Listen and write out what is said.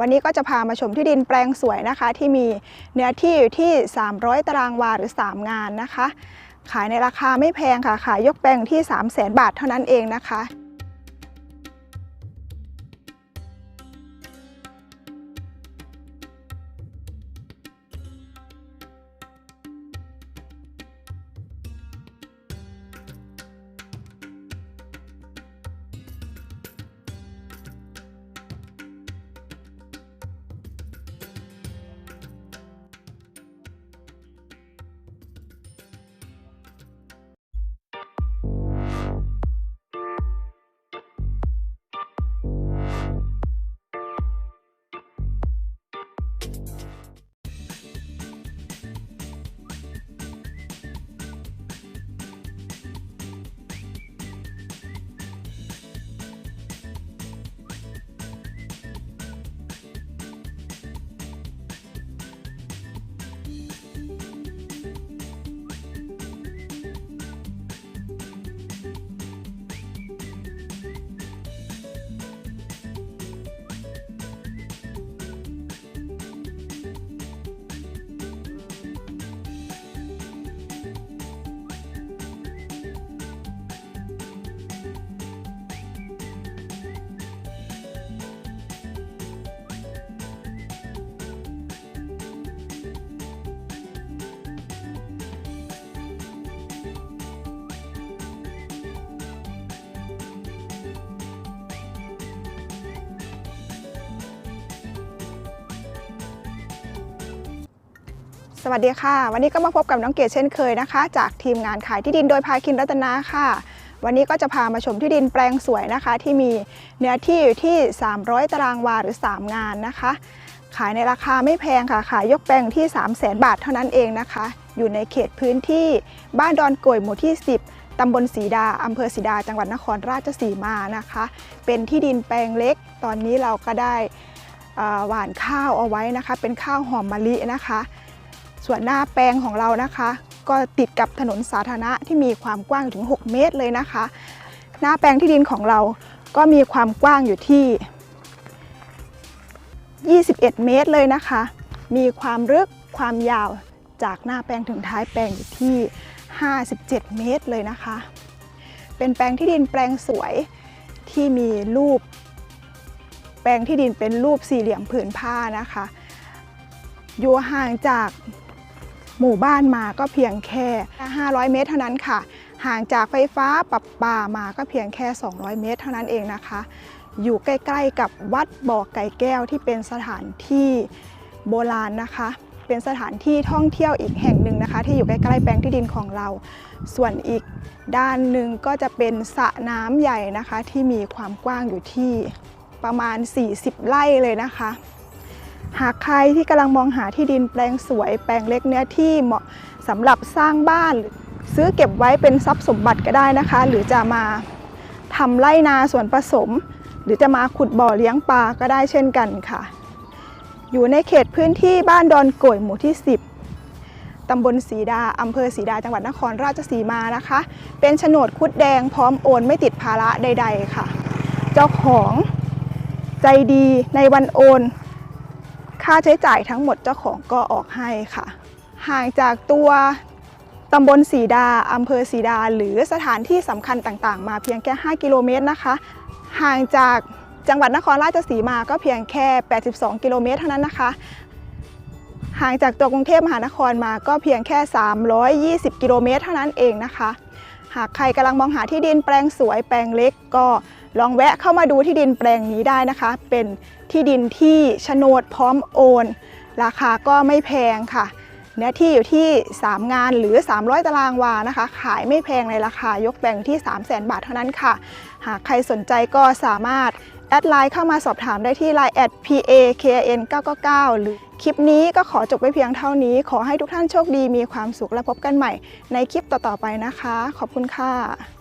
วันนี้ก็จะพามาชมที่ดินแปลงสวยนะคะ ที่มีเนื้อที่อยู่ที่ 300 ตารางวาหรือ 3 งานนะคะ ขายในราคาไม่แพงค่ะขายยกแปลงที่ 300,000 บาทเท่านั้นเองนะคะ สวัสดีค่ะ วันนี้ก็มาพบกับน้องเกดเช่นเคยนะคะ จากทีมงานขายที่ดินโดยพาคินรัตนาค่ะ วันนี้ก็จะพามาชมที่ดินแปลงสวยนะคะ ที่มีเนื้อที่อยู่ที่ 300 ตารางวาหรือ 3 งานนะคะ ขายในราคาไม่แพงค่ะ ขายยกแปลงที่ 3 0 0แสนบาทเท่านั้นเองนะคะ อยู่ในเขตพื้นที่บ้านดอนโกยหมู่ที่ 10 ตำบลศรีดา อำเภอศรีดา จังหวัดนครราชสีมานะคะ เป็นที่ดินแปลงเล็ก ตอนนี้เราก็ได้หว่านข้าวเอาไว้นะคะ เป็นข้าวหอมมะลินะคะ ส่วนหน้าแปลงของเรานะคะ ก็ติดกับถนนสาธารณะที่มีความกว้างถึง 6 เมตรเลยนะคะ หน้าแปลงที่ดินของเราก็มีความกว้างอยู่ที่ 21 เมตรเลยนะคะ มีความลึกความยาวจากหน้าแปลงถึงท้ายแปลงอยู่ที่ 57 เมตรเลยนะคะ เป็นแปลงที่ดินแปลงสวยที่มีรูป แปลงที่ดินเป็นรูปสี่เหลี่ยมผืนผ้านะคะ อยู่ห่างจาก หมู่บ้านมาก็เพียงแค่ 500 เมตรเท่านั้นค่ะ ห่างจากไฟฟ้าปรับปามาก็เพียงแค่ 200 เมตรเท่านั้นเองนะคะ อยู่ใกล้ๆกับวัดบ่อไก่แก้วที่เป็นสถานที่โบราณนะคะ เป็นสถานที่ท่องเที่ยวอีกแห่งหนึ่งนะคะ ที่อยู่ใกล้ๆแปลงที่ดินของเรา ส่วนอีกด้านหนึ่งก็จะเป็นสระน้ำใหญ่นะคะ ที่มีความกว้างอยู่ที่ประมาณ 40 ไร่เลยนะคะ หากใครที่กำลังมองหาที่ดินแปลงสวยแปลงเล็กเนื้อที่เหมาะสำหรับสร้างบ้าน ซื้อเก็บไว้เป็นทรัพย์สมบัติก็ได้นะคะ หรือจะมาทำไร่นาส่วนผสม หรือจะมาขุดบ่อเลี้ยงปลาก็ได้เช่นกันค่ะ อยู่ในเขตพื้นที่บ้านดอนโก่ยหมู่ที่ 10ตำบลศรีดา อำเภอศรีดา จังหวัดนครราชสีมานะคะ เป็นโฉนดคุดแดงพร้อมโอนไม่ติดภาระใด ๆ ค่ะ เจ้าของใจดีในวันโอน ค่าใช้จ่ายทั้งหมดเจ้าของก็ออกให้ค่ะ ห่างจากตัวตำบลศรีดาอำเภอศรีดา หรือสถานที่สำคัญต่างๆ มาเพียงแค่ 5 กิโลเมตรนะคะ ห่างจากจังหวัดนครราชสีมาก็เพียงแค่ 82 กิโลเมตรเท่านั้นนะคะ ห่างจากตัวกรุงเทพมหานครมาก็เพียงแค่ 320 กิโลเมตรเท่านั้นเองนะคะ หากใครกำลังมองหาที่ดินแปลงสวยแปลงเล็กก็ ลองแวะเข้ามาดูที่ดินแปลงนี้ได้นะคะ เป็นที่ดินที่โฉนดพร้อมโอน ราคาก็ไม่แพงค่ะ เนื้อที่อยู่ที่ 3 งานหรือ 300 ตารางวานะคะ ขายไม่แพงในราคายกแปลงที่ 3 0 0 0 0 0 บาทเท่านั้นค่ะ หากใครสนใจก็สามารถแอดไลน์เข้ามาสอบถามได้ที่ Line แอด PAKN 999หรือคลิปนี้ก็ขอจบไปเพียงเท่านี้ ขอให้ทุกท่านโชคดีมีความสุขและพบกันใหม่ในคลิปต่อๆไปนะคะ ขอบคุณค่ะ